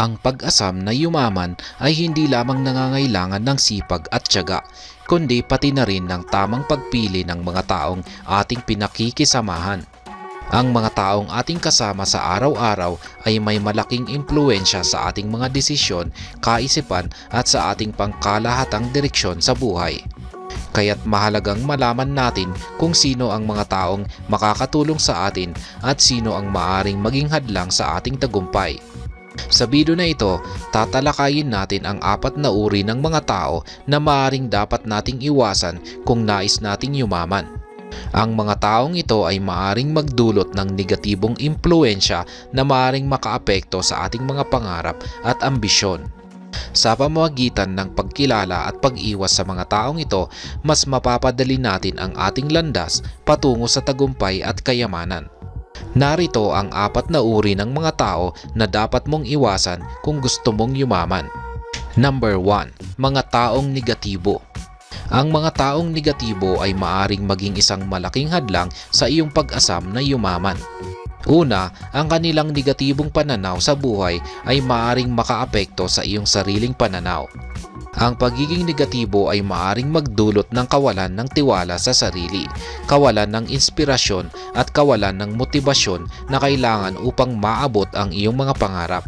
Ang pag-asam na yumaman ay hindi lamang nangangailangan ng sipag at tiyaga, kundi pati na rin ng tamang pagpili ng mga taong ating pinakikisamahan. Ang mga taong ating kasama sa araw-araw ay may malaking impluensya sa ating mga desisyon, kaisipan at sa ating pangkalahatang direksyon sa buhay. Kaya't mahalagang malaman natin kung sino ang mga taong makakatulong sa atin at sino ang maaring maging hadlang sa ating tagumpay. Sa video na ito, tatalakayin natin ang apat na uri ng mga tao na maaring dapat nating iwasan kung nais nating yumaman. Ang mga taong ito ay maaring magdulot ng negatibong impluensya na maaring makaapekto sa ating mga pangarap at ambisyon. Sa pamamagitan ng pagkilala at pag-iwas sa mga taong ito, mas mapapadali natin ang ating landas patungo sa tagumpay at kayamanan. Narito ang apat na uri ng mga tao na dapat mong iwasan kung gusto mong yumaman. Number 1. Mga taong negatibo. Ang mga taong negatibo ay maaring maging isang malaking hadlang sa iyong pag-asam na yumaman. Una, ang kanilang negatibong pananaw sa buhay ay maaring makaapekto sa iyong sariling pananaw. Ang pagiging negatibo ay maaring magdulot ng kawalan ng tiwala sa sarili, kawalan ng inspirasyon at kawalan ng motibasyon na kailangan upang maabot ang iyong mga pangarap.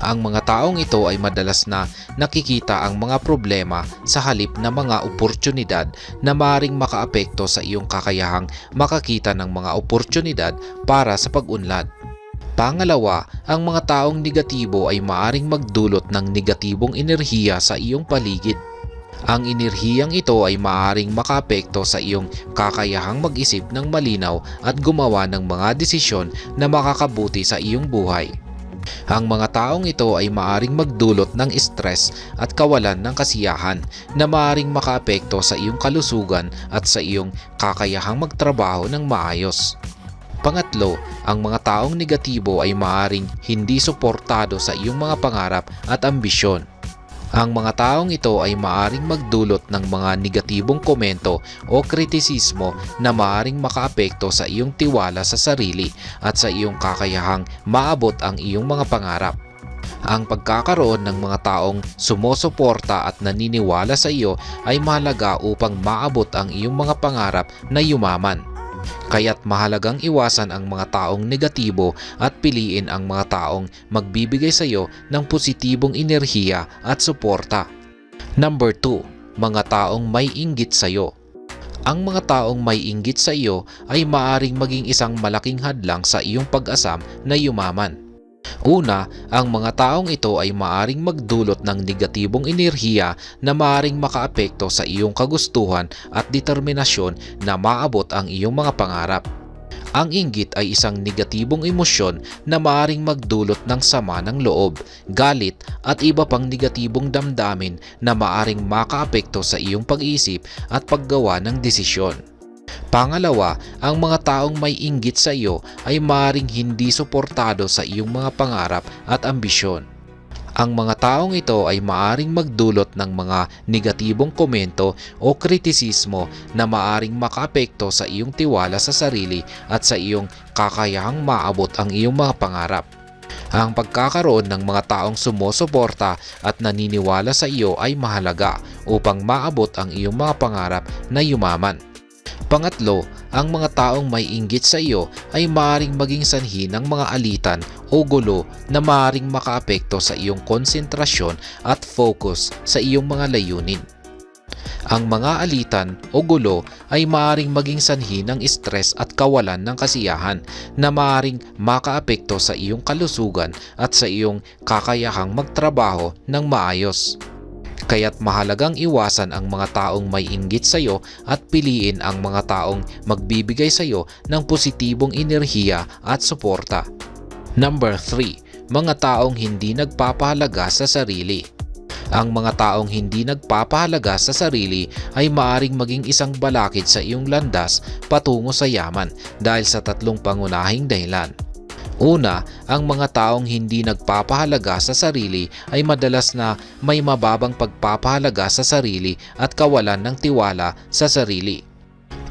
Ang mga taong ito ay madalas na nakikita ang mga problema sa halip na mga oportunidad na maring makaapekto sa iyong kakayahang makakita ng mga oportunidad para sa pag-unlad. Pangalawa, ang mga taong negatibo ay maaring magdulot ng negatibong enerhiya sa iyong paligid. Ang enerhiyang ito ay maaring makaapekto sa iyong kakayahang mag-isip ng malinaw at gumawa ng mga desisyon na makakabuti sa iyong buhay. Ang mga taong ito ay maaring magdulot ng stress at kawalan ng kasiyahan na maaring makaapekto sa iyong kalusugan at sa iyong kakayahang magtrabaho ng maayos. Pangatlo, ang mga taong negatibo ay maaring hindi suportado sa iyong mga pangarap at ambisyon. Ang mga taong ito ay maaring magdulot ng mga negatibong komento o kritisismo na maaring makaapekto sa iyong tiwala sa sarili at sa iyong kakayahang maabot ang iyong mga pangarap. Ang pagkakaroon ng mga taong sumusuporta at naniniwala sa iyo ay mahalaga upang maabot ang iyong mga pangarap na yumaman. Kaya't mahalagang iwasan ang mga taong negatibo at piliin ang mga taong magbibigay sa iyo ng positibong enerhiya at suporta. Number 2. Mga taong may inggit sa iyo. Ang mga taong may inggit sa iyo ay maaring maging isang malaking hadlang sa iyong pag-asam na yumaman. Una, ang mga taong ito ay maaring magdulot ng negatibong enerhiya na maaring makaapekto sa iyong kagustuhan at determinasyon na maabot ang iyong mga pangarap. Ang inggit ay isang negatibong emosyon na maaring magdulot ng sama ng loob, galit at iba pang negatibong damdamin na maaring makaapekto sa iyong pag-iisip at paggawa ng desisyon. Pangalawa, ang mga taong may inggit sa iyo ay maring hindi suportado sa iyong mga pangarap at ambisyon. Ang mga taong ito ay maaring magdulot ng mga negatibong komento o kritisismo na maaring makaapekto sa iyong tiwala sa sarili at sa iyong kakayahang maabot ang iyong mga pangarap. Ang pagkakaroon ng mga taong sumusuporta at naniniwala sa iyo ay mahalaga upang maabot ang iyong mga pangarap na yumaman. Pangatlo, ang mga taong may inggit sa iyo ay maaring maging sanhi ng mga alitan o gulo na maaring makaapekto sa iyong konsentrasyon at focus sa iyong mga layunin. Ang mga alitan o gulo ay maaring maging sanhi ng stress at kawalan ng kasiyahan na maaring makaapekto sa iyong kalusugan at sa iyong kakayahang magtrabaho ng maayos. Kaya't mahalagang iwasan ang mga taong may inggit sa iyo at piliin ang mga taong magbibigay sa iyo ng positibong enerhiya at suporta. Number 3. Mga taong hindi nagpapahalaga sa sarili. Ang mga taong hindi nagpapahalaga sa sarili ay maaring maging isang balakid sa iyong landas patungo sa yaman dahil sa tatlong pangunahing dahilan. Una, ang mga taong hindi nagpapahalaga sa sarili ay madalas na may mababang pagpapahalaga sa sarili at kawalan ng tiwala sa sarili.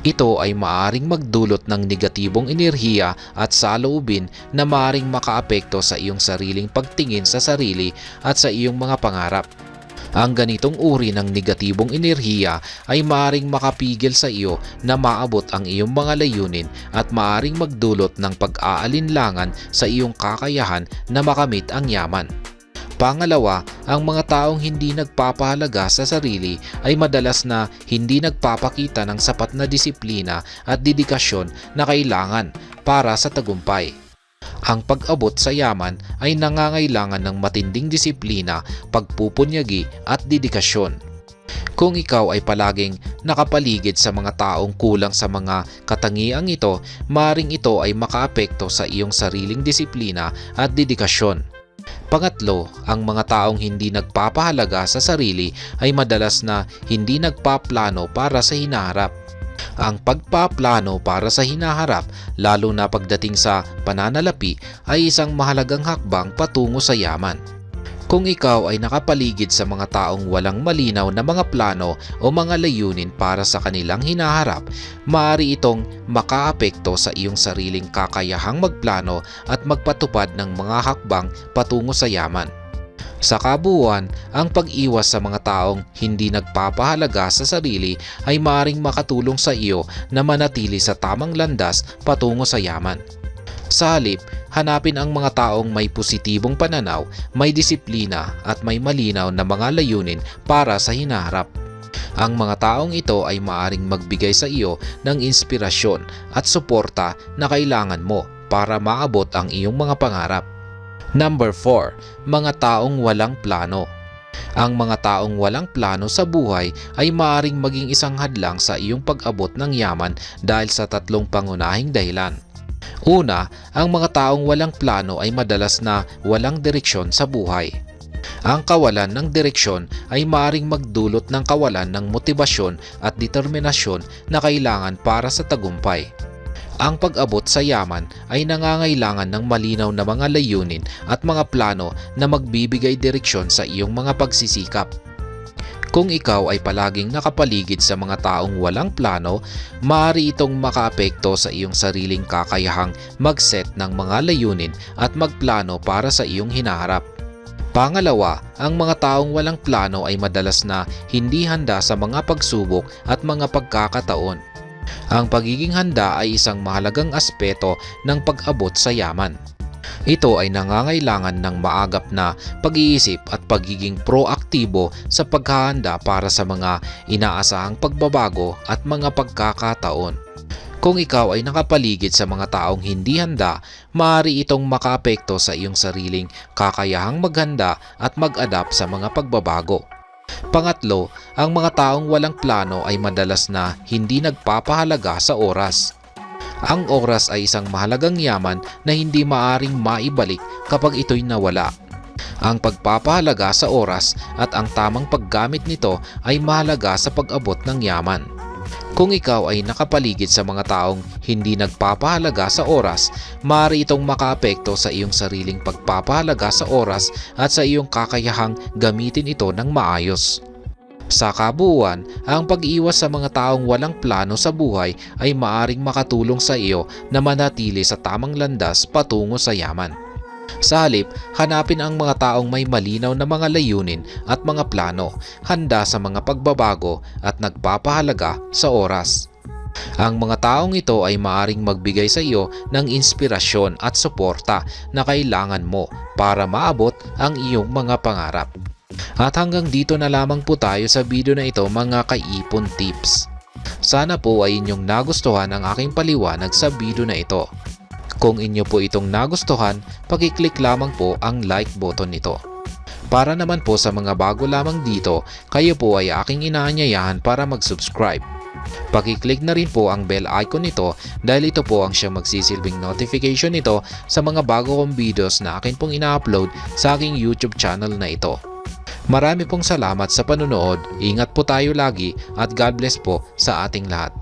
Ito ay maaring magdulot ng negatibong enerhiya at saloobin na maaring makaapekto sa iyong sariling pagtingin sa sarili at sa iyong mga pangarap. Ang ganitong uri ng negatibong enerhiya ay maaring makapigil sa iyo na maabot ang iyong mga layunin at maaring magdulot ng pag-aalinlangan sa iyong kakayahan na makamit ang yaman. Pangalawa, ang mga taong hindi nagpapahalaga sa sarili ay madalas na hindi nagpapakita ng sapat na disiplina at dedikasyon na kailangan para sa tagumpay. Ang pag-abot sa yaman ay nangangailangan ng matinding disiplina, pagpupunyagi at dedikasyon. Kung ikaw ay palaging nakapaligid sa mga taong kulang sa mga katangiang ito, maring ito ay makaapekto sa iyong sariling disiplina at dedikasyon. Pangatlo, ang mga taong hindi nagpapahalaga sa sarili ay madalas na hindi nagpaplano para sa hinaharap. Ang pagpaplano para sa hinaharap, lalo na pagdating sa pananalapi, ay isang mahalagang hakbang patungo sa yaman. Kung ikaw ay nakapaligid sa mga taong walang malinaw na mga plano o mga layunin para sa kanilang hinaharap, maaari itong makaapekto sa iyong sariling kakayahang magplano at magpatupad ng mga hakbang patungo sa yaman. Sa kabuuan, ang pag-iwas sa mga taong hindi nagpapahalaga sa sarili ay maaring makatulong sa iyo na manatili sa tamang landas patungo sa yaman. Sa halip, hanapin ang mga taong may positibong pananaw, may disiplina at may malinaw na mga layunin para sa hinaharap. Ang mga taong ito ay maaring magbigay sa iyo ng inspirasyon at suporta na kailangan mo para maabot ang iyong mga pangarap. Number 4. Mga taong walang plano. Ang mga taong walang plano sa buhay ay maaring maging isang hadlang sa iyong pag-abot ng yaman dahil sa tatlong pangunahing dahilan. Una, ang mga taong walang plano ay madalas na walang direksyon sa buhay. Ang kawalan ng direksyon ay maaring magdulot ng kawalan ng motibasyon at determinasyon na kailangan para sa tagumpay. Ang pag-abot sa yaman ay nangangailangan ng malinaw na mga layunin at mga plano na magbibigay direksyon sa iyong mga pagsisikap. Kung ikaw ay palaging nakapaligid sa mga taong walang plano, maaari itong makaapekto sa iyong sariling kakayahang mag-set ng mga layunin at magplano para sa iyong hinaharap. Pangalawa, ang mga taong walang plano ay madalas na hindi handa sa mga pagsubok at mga pagkakataon. Ang pagiging handa ay isang mahalagang aspeto ng pag-abot sa yaman. Ito ay nangangailangan ng maagap na pag-iisip at pagiging proaktibo sa paghahanda para sa mga inaasahang pagbabago at mga pagkakataon. Kung ikaw ay nakapaligid sa mga taong hindi handa, maaari itong makaapekto sa iyong sariling kakayahang maghanda at mag-adapt sa mga pagbabago. Pangatlo, ang mga taong walang plano ay madalas na hindi nagpapahalaga sa oras. Ang oras ay isang mahalagang yaman na hindi maaring maibalik kapag ito'y nawala. Ang pagpapahalaga sa oras at ang tamang paggamit nito ay mahalaga sa pag-abot ng yaman. Kung ikaw ay nakapaligid sa mga taong hindi nagpapahalaga sa oras, maaari itong makaapekto sa iyong sariling pagpapahalaga sa oras at sa iyong kakayahang gamitin ito ng maayos. Sa kabuuan, ang pag-iwas sa mga taong walang plano sa buhay ay maaring makatulong sa iyo na manatili sa tamang landas patungo sa yaman. Sa halip, hanapin ang mga taong may malinaw na mga layunin at mga plano, handa sa mga pagbabago at nagpapahalaga sa oras. Ang mga taong ito ay maaring magbigay sa iyo ng inspirasyon at suporta na kailangan mo para maabot ang iyong mga pangarap. At hanggang dito na lamang po tayo sa video na ito mga kaipon tips. Sana po ay inyong nagustuhan ang aking paliwanag sa video na ito. Kung inyo po itong nagustuhan, pakiclick lamang po ang like button nito. Para naman po sa mga bago lamang dito, kayo po ay aking inaanyayahan para mag-subscribe. Pakiclick na rin po ang bell icon nito dahil ito po ang siyang magsisilbing notification nito sa mga bago kong videos na akin pong ina-upload sa aking YouTube channel na ito. Marami pong salamat sa panunood, ingat po tayo lagi at God bless po sa ating lahat.